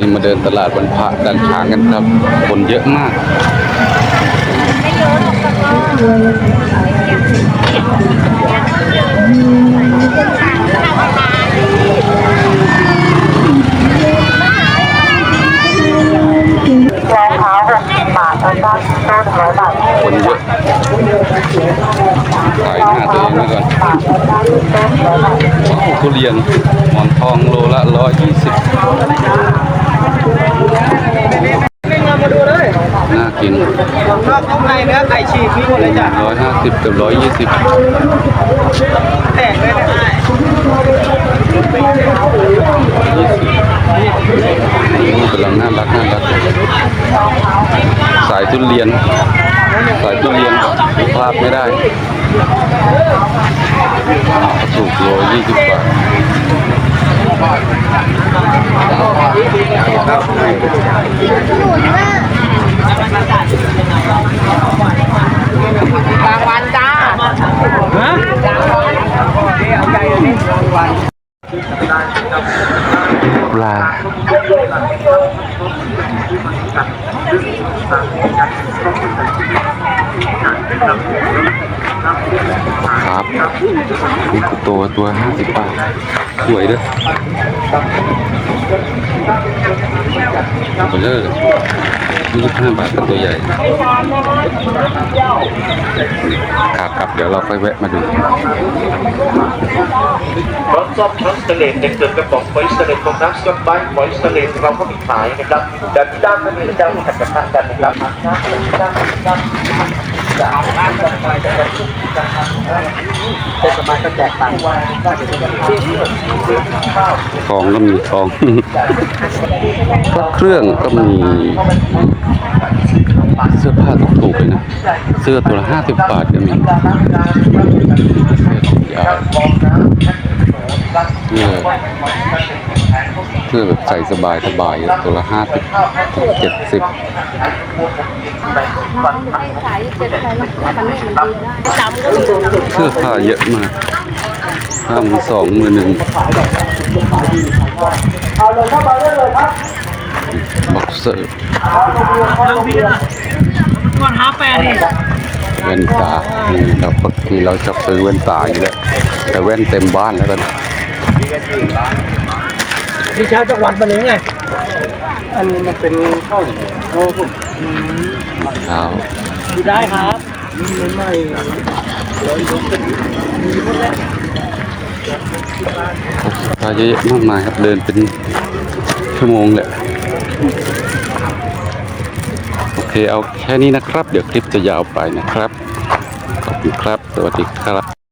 นี่มาเดินตลาดวันพระด้านช้างกันครับ คนเยอะมากไม่เยอะหรอกแต่ก็รองเท้าหกสิบบาทแล้วก็โต้นร้อยบาทคนเยอะขายหน้าตัวเองไว้ก่อนบาทแล้วต้นร้อยบาท ว้าวทุเรียนหมอนทองโลละร้อยยี่สิบ ไม่งามมาดูเลย น่ากินนอกข้างในเนื้อไก่ฉีกมีหมดเลยจ้ะร้อยห้าสิบกับร้อยยี่สิบแตกเลยนะนี่กำลังน่ารักน่ารักสายทุเรียน สายทุเรียนพลาดไม่ได้ถูกโลยี่สิบบาทกลางวันจ้าฮะเอาใจเลยนี่กลางวัน ปลาครับนี่คือตัวตัวห้าสิบบาทสวยด้วยตัวเลิศยี่สิบห้าบาทตัวใหญ่ ขากลับเดี๋ยวเราค่อยแวะมาดูรถซ่อมรถสเตนเลสเด็กเกิดกระป๋องไฟสเตนเลสของน้ำสก๊อตไบรท์ไฟสเตนเลสเราก็มีขายนะครับแต่ที่ด้านก็มีเจ้าขัดกระทะกันนะครับเทศบาลก็แจกตังค์ทองก็มีทองพระเครื่องก็มี เสื้อผ้าถูกๆเลยนะ เสื้อตัวละห้าสิบบาทก็มีเสื้อยาวเสื้อเสื้อแบบใส่สบายสบายตัวละห้าสิบเจ็ดสิบเสื้อผ้าเยอะมากห้ามือสองมือหนึ่งเอาเลยเข้ามาได้เลยครับ เซอร์ก่อนหาแปดนี่แว่นตานี่เราปกติเราชอบซื้อแว่นตาอยู่แล้วแต่แว่นเต็มบ้านแล้วกันพี่เช้าจังหวัดมาเลยไง อันนี้มันเป็นข้าวเหนียวโอ้โหเช้าดูได้ครับมันไม่พาเยอะแยะมากมายครับเดินเป็นชั่วโมงแหละโอเค เอาแค่นี้นะครับ เดี๋ยวคลิปจะยาวไปนะครับ ขอบคุณครับ สวัสดีครับ